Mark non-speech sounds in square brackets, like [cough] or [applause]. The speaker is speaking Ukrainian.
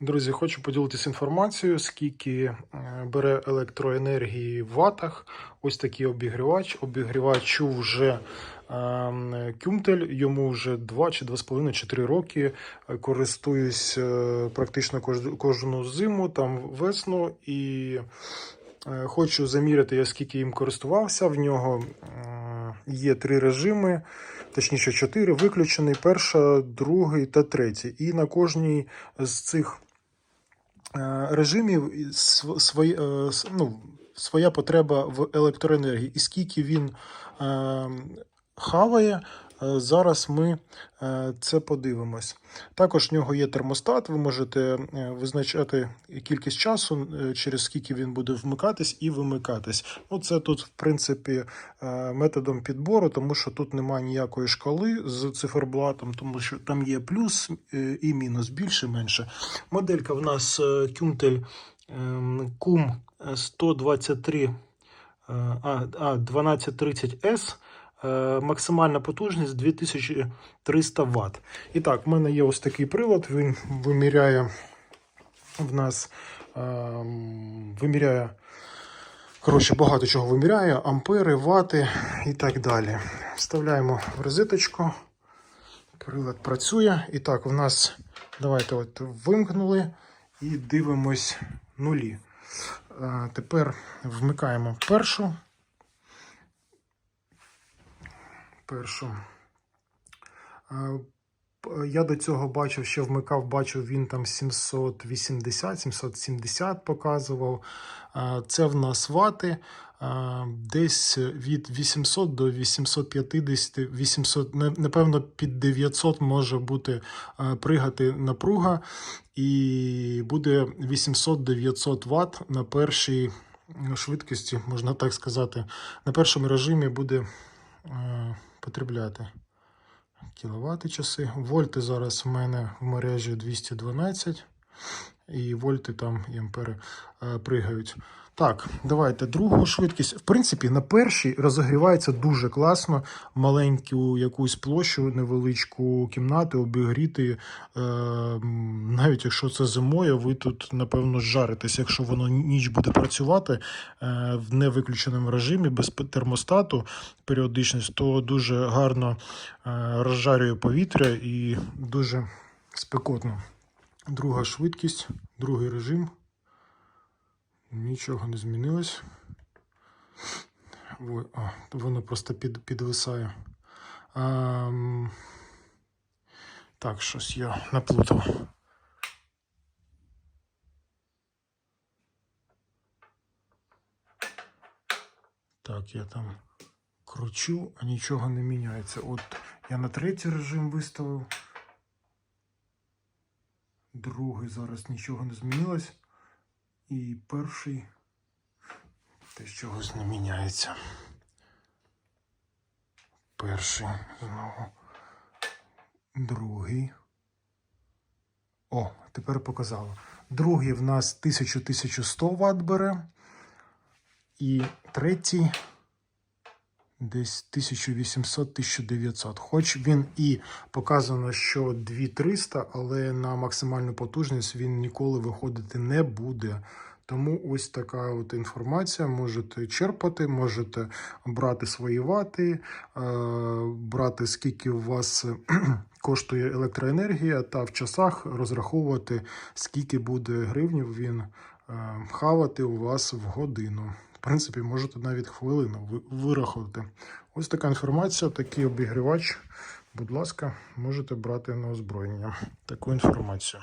Друзі, хочу поділитися інформацією, скільки е, бере електроенергії в ватах. Ось такий обігрівач. Обігрівачу вже е, кюмтель, йому вже 2 чи 2,5 чи 3 роки. Користуюсь е, практично кожну, зиму, там весну і е, хочу заміряти, я скільки їм користувався. В нього є три режими, точніше чотири, виключений, перша, другий та третій. І на кожній з цих режимів св- свої, е, ну, своя потреба в електроенергії. І скільки він е, хаває, е, зараз ми е, це подивимось. Також в нього є термостат, ви можете е, визначати кількість часу, е, через скільки він буде вмикатись і вимикатись. Ну, це тут, в принципі, е, методом підбору, тому що тут немає ніякої шкали з циферблатом, тому що там є плюс е, і мінус, більше, менше. Моделька в нас е, Кюмтель ем, Кум 123 е, а, а, 1230S. Е, Максимальна потужність 2300 Вт. І так, в мене є ось такий прилад. Він виміряє в нас ем, виміряє. Коротше, багато чого виміряє, ампери, вати і так далі. Вставляємо в розеточку. Прилад працює. І так, у нас давайте от вимкнули і дивимось нулі. Тепер вмикаємо першу. Першу. Я до цього бачив, ще вмикав, бачив, він там 780-770 показував. Це в нас вати. Десь від 800 до 850, 800, напевно, під 900 може бути пригати напруга, і буде 800-900 Вт на першій швидкості, можна так сказати. На першому режимі буде е, потребляти кіловати часи. Вольти зараз в мене в мережі 212, і вольти там і ампери е, пригають. Так, давайте другу швидкість. В принципі, на першій розогрівається дуже класно. Маленьку якусь площу, невеличку кімнату обігріти. Е, навіть якщо це зимою, ви тут, напевно, жаритесь. Якщо воно ніч буде працювати е, в невиключеному режимі, без термостату, періодичність, то дуже гарно е, розжарює повітря і дуже спекотно. Друга швидкість, другий режим. Нічого не змінилось. Ой, а, воно просто під, підвисає. Ам, так, щось я наплутав. Так, я там кручу, а нічого не міняється. От я на третій режим виставив. Другий зараз нічого не змінилось. І перший теж чогось не міняється. Перший знову. Другий. О, тепер показало. Другий в нас 1000-1100 Вт бере. І третій десь 1800-1900. Хоч він і показано, що 2300, але на максимальну потужність він ніколи виходити не буде. Тому ось така от інформація. Можете черпати, можете брати свої вати, е, брати скільки у вас [clears throat] коштує електроенергія, та в часах розраховувати, скільки буде гривнів він е, хавати у вас в годину. Принципі, можете навіть хвилину вирахувати. Ось така інформація, такий обігрівач. Будь ласка, можете брати на озброєння таку інформацію.